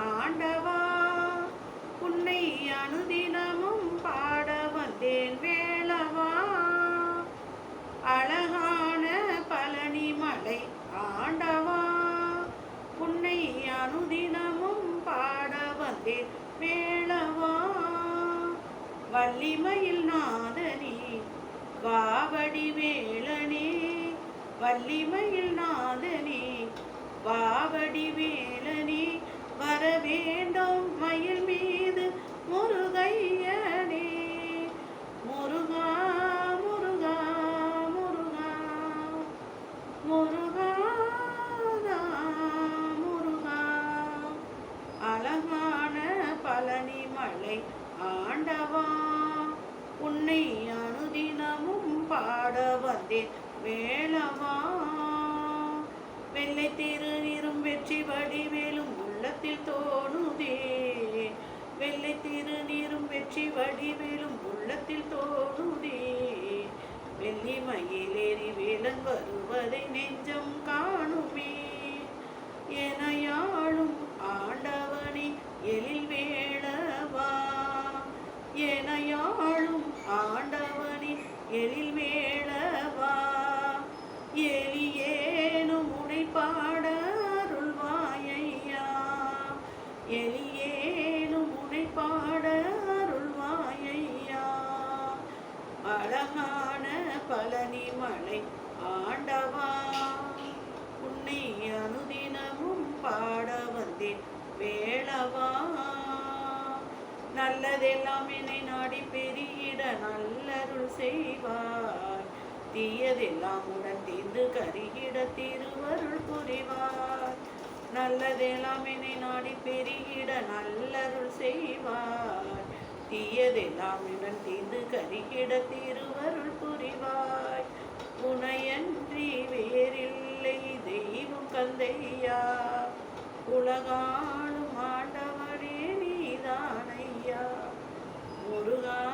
ஆண்டவா உன்னை அனுதினமும் பாட வந்தேன் வேளவா. அழகான பழனி மலை ஆண்டவா உன்னை அனுதினமும் பாட வந்தேன் வேளவா. வள்ளிமயில் நாதனே வாவடி வேளனே வள்ளிமயில் நாதனே வாவடி வேள வேளவா? வெள்ளை திருநீரும் வெற்றி வடிவேலும் உள்ளத்தில் தோணுதே. வெள்ளை திருநீரும் வெற்றி வடிவேலும் உள்ளத்தில் தோணுதே. வெள்ளி மயிலேறி வேலன் வருவதை நெஞ்சம் காணுமே. எனையாளும் ஆண்டவனை எழில் வேளவா? எனையாளும் ஆண்டவனை எழில் வேளவா? எலியேனும் உனை பாட அருள்வாயையா. அழகான பழனி மலை ஆண்டவா உன்னை அனுதினமும் பாட வந்தேன் வேளவா. நல்லதெல்லாம் என்னை நாடி பெரியிட நல்லருள் செய்வார் தீயதெல்லாம் உடன் தீர்ந்து கருகிட திருவருள் புரிவார் நல்லதெல்லாம் என்னை நாடி பெருகிட நல்லருள் செய்வார். தீயதெல்லாம் உடன் தீர்ந்து கருகிட திருவருள் புரிவாய். உனையன்றி வேறில்லை தெய்வம் கந்தையா உலகாளும் ஆண்டவரே நீதானையா. முருகா முருகா